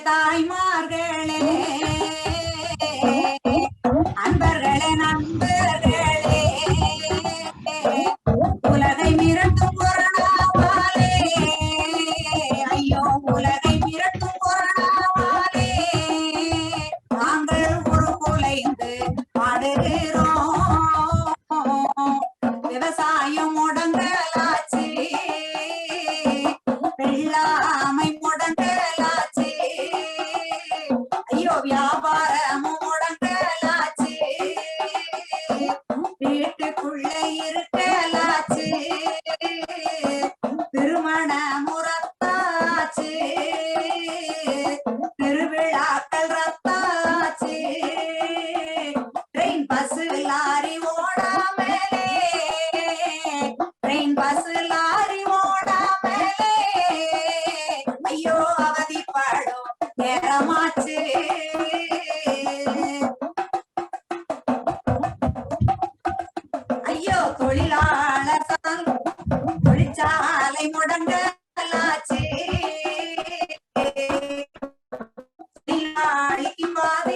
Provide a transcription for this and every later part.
た今 வீட்டுக்குள்ளே இருக்கலாச்சு திருமண முறத்தாச்சு திருவிழாக்கள் ரத்தாச்சு. ட்ரெயின் பஸ் லாரி ஓடாமலே. ட்ரெயின் பஸ் லாரி ஓடாமலே. ஐயோ அவதிப்படும் நேரமா Bye.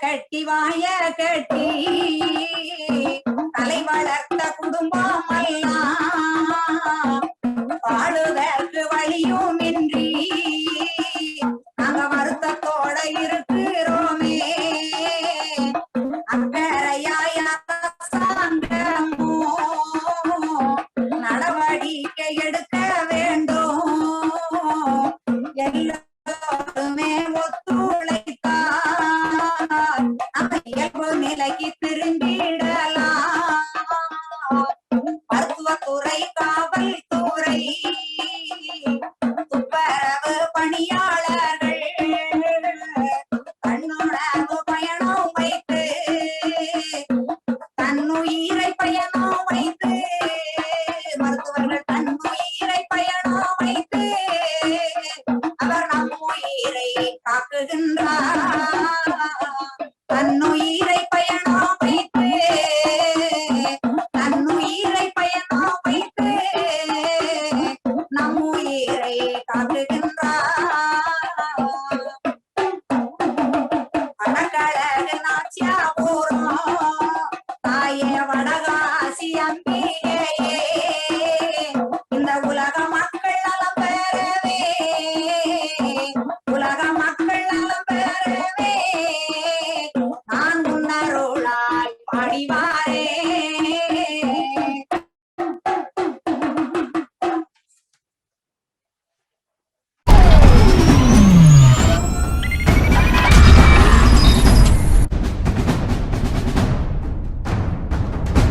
கட்டி வாய கட்டி. தலை வளர்த்த குடும்பம் like it அவரை காட்டுகின்றார் தாயே வடகாசி அம்பி.